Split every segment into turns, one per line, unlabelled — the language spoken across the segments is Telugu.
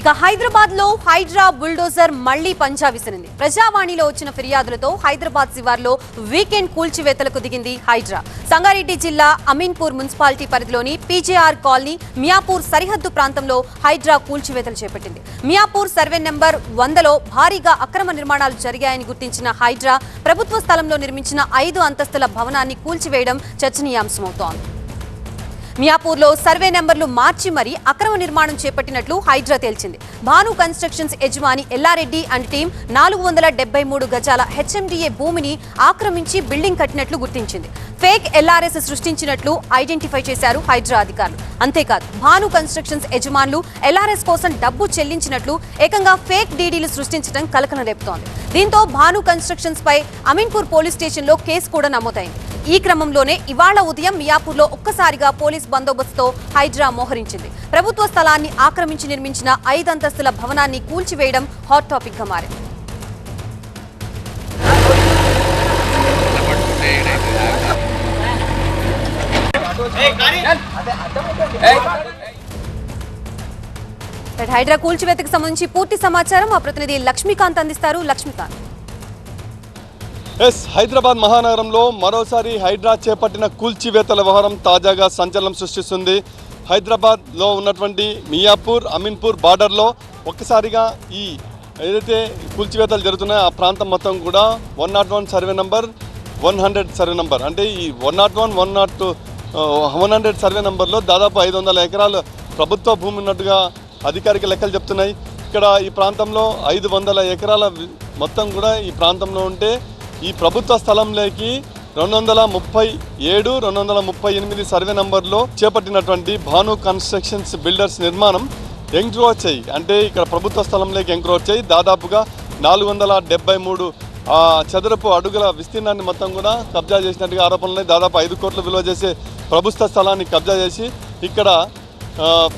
ఇక హైదరాబాద్లో హైడ్రా బుల్డోజర్ మళ్ళీ పంజా విసిరింది. ప్రజావాణిలో వచ్చిన ఫిర్యాదులతో హైదరాబాద్ శివార్లో వీకెండ్ కూల్చివేతలకు దిగింది హైడ్రా. సంగారెడ్డి జిల్లా అమీన్పూర్ మున్సిపాలిటీ పరిధిలోని పీజేఆర్ కాలనీ మియాపూర్ సరిహద్దు ప్రాంతంలో హైడ్రా కూల్చివేతలు చేపట్టింది. మియాపూర్ సర్వే నెంబర్ వందలో భారీగా అక్రమ నిర్మాణాలు జరిగాయని గుర్తించిన హైడ్రా ప్రభుత్వ స్థలంలో నిర్మించిన ఐదు అంతస్తుల భవనాన్ని కూల్చివేయడం చర్చనీయాంశమవుతోంది. మియాపూర్లో సర్వే నెంబర్లు మార్చి మరీ అక్రమ నిర్మాణం చేపట్టినట్లు హైడ్రా తేల్చింది. భాను కన్స్ట్రక్షన్స్ యజమాని ఎల్లారెడ్డి అండ్ టీం నాలుగు వందల డెబ్బై మూడు గజాల హెచ్ఎండిఏ భూమిని ఆక్రమించి బిల్డింగ్ కట్టినట్లు గుర్తించింది. ఫేక్ ఎల్ఆర్ఎస్ సృష్టించినట్లు ఐడెంటిఫై చేశారు హైడ్రా అధికారులు. అంతేకాదు భాను కన్స్ట్రక్షన్స్ యజమానులు ఎల్ఆర్ఎస్ కోసం డబ్బు చెల్లించినట్లు ఏకంగా ఫేక్ డీడీలు సృష్టించడం కలకలం రేపుతోంది. దీంతో భాను కన్స్ట్రక్షన్స్ పై అమీన్పూర్ పోలీస్ స్టేషన్లో కేసు కూడా నమోదైంది. ఈ క్రమంలోనే ఇవాళ ఉదయం మియాపూర్లో ఒక్కసారిగా పోలీస్ బందోబస్తుతో హైడ్రా మోహరించింది. ప్రభుత్వ స్థలాన్ని ఆక్రమించి నిర్మించిన ఐదంతస్తుల భవనాన్ని కూల్చివేయడం హాట్ టాపిక్గా మారింది హైడ్రా కూల్చివేతకు సంబంధించి పూర్తి సమాచారం మా ప్రతినిధి లక్ష్మీకాంత్ అందిస్తారు. లక్ష్మీకాంత్.
ఎస్ హైదరాబాద్ మహానగరంలో మరోసారి హైడ్రా చేపట్టిన కూల్చివేతల వ్యవహారం తాజాగా సంచలనం సృష్టిస్తుంది. హైదరాబాద్లో ఉన్నటువంటి మియాపూర్ అమీన్పూర్ బార్డర్లో ఒక్కసారిగా ఈ ఏదైతే కూల్చివేతలు జరుగుతున్నాయో ఆ ప్రాంతం మొత్తం కూడా one nought one survey number one hundred survey number. అంటే ఈ one nought one one nought one hundred survey నంబర్లో దాదాపు ఐదు వందల ఎకరాలు ప్రభుత్వ భూమి ఉన్నట్టుగా అధికారిక లెక్కలు చెప్తున్నాయి. ఇక్కడ ఈ ప్రాంతంలో ఐదు వందల ఎకరాల మొత్తం కూడా ఈ ప్రాంతంలో ఉంటే ఈ ప్రభుత్వ స్థలంలోకి రెండు వందల ముప్పై ఏడు రెండు వందల ముప్పై ఎనిమిది సర్వే నంబర్లో చేపట్టినటువంటి భాను కన్స్ట్రక్షన్స్ బిల్డర్స్ నిర్మాణం ఎంక్రోచ్ అయ్యి అంటే ఇక్కడ ప్రభుత్వ స్థలంలోకి ఎంక్రోచ్ అయ్యి దాదాపుగా నాలుగు వందల డెబ్బై మూడు చదరపు అడుగుల విస్తీర్ణాన్ని మొత్తం కూడా కబ్జా చేసినట్టుగా ఆరోపణలు దాదాపు ఐదు కోట్లు విలువ చేసే ప్రభుత్వ స్థలాన్ని కబ్జా చేసి ఇక్కడ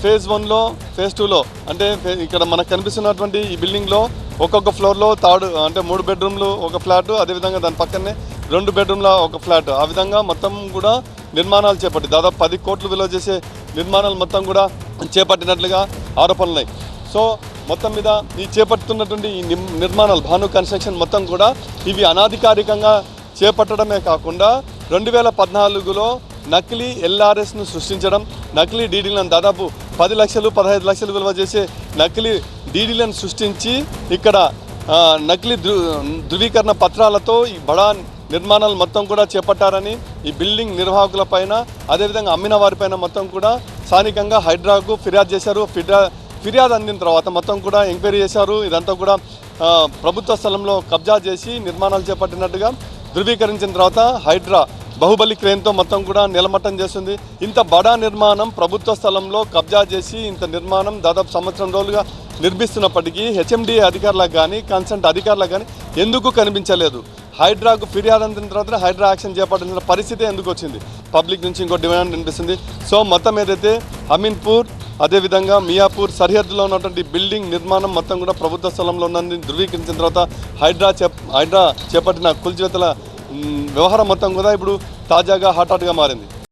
ఫేజ్ వన్లో ఫేజ్ టూలో అంటే ఇక్కడ మనకు కనిపిస్తున్నటువంటి ఈ బిల్డింగ్లో ఒక్కొక్క ఫ్లోర్లో థర్డ్ అంటే మూడు బెడ్రూమ్లు ఒక ఫ్లాట్ అదేవిధంగా దాని పక్కనే రెండు బెడ్రూమ్ల ఒక ఫ్లాట్ ఆ విధంగా మొత్తం కూడా నిర్మాణాలు చేపట్టి దాదాపు పది కోట్లు విలువ చేసే నిర్మాణాలు మొత్తం కూడా చేపట్టినట్లుగా ఆరోపణలు ఉన్నాయి సో మొత్తం మీద ఈ చేపడుతున్నటువంటి ఈ నిమ్- నిర్మాణాలు భాను కన్స్ట్రక్షన్ మొత్తం కూడా ఇవి అనాధికారికంగా చేపట్టడమే కాకుండా రెండు వేల పద్నాలుగులో నకిలీ ఎల్ఆర్ఎస్ను సృష్టించడం నకిలీ డీడీలను దాదాపు పది లక్షలు పదహైదు లక్షలు విలువ చేసే నకిలీ డీడీలను సృష్టించి ఇక్కడ నకిలీ ధృవీకరణ పత్రాలతో ఈ బడా నిర్మాణాలు మొత్తం కూడా చేపట్టారని ఈ బిల్డింగ్ నిర్వాహకుల పైన అదేవిధంగా అమ్మిన వారిపైన మొత్తం కూడా స్థానికంగా హైడ్రాకు ఫిర్యాదు చేశారు. ఫిర్యా ఫిర్యాదు అందిన తర్వాత మొత్తం కూడా ఎంక్వైరీ చేశారు. ఇదంతా కూడా ప్రభుత్వ స్థలంలో కబ్జా చేసి నిర్మాణాలు చేపట్టినట్టుగా ధృవీకరించిన తర్వాత హైడ్రా బాహుబలి క్రేన్తో మొత్తం కూడా నిలమట్టం చేస్తుంది ఇంత బడా నిర్మాణం ప్రభుత్వ స్థలంలో కబ్జా చేసి ఇంత నిర్మాణం దాదాపు సంవత్సరం రోజులుగా నిర్మిస్తున్నప్పటికీ హెచ్ఎండి అధికారులకు కానీ కన్సల్ట్ అధికారులకు కానీ ఎందుకు కనిపించలేదు? హైడ్రాకు ఫిర్యాదు అందిన తర్వాత హైడ్రా యాక్షన్ చేపట్టిన పరిస్థితి ఎందుకు వచ్చింది? పబ్లిక్ నుంచి ఇంకో డిమాండ్ వినిపిస్తుంది. సో మొత్తం ఏదైతే అమీన్పూర్ అదేవిధంగా మియాపూర్ సరిహద్దులో ఉన్నటువంటి బిల్డింగ్ నిర్మాణం మొత్తం కూడా ప్రభుత్వ స్థలంలో ఉన్నది ధృవీకరించిన తర్వాత హైడ్రా చేప హైడ్రా చేపట్టిన కుల్చివేతల వ్యవహారం మొత్తం కూడా ఇప్పుడు తాజాగా హాట్ హాట్గా మారింది.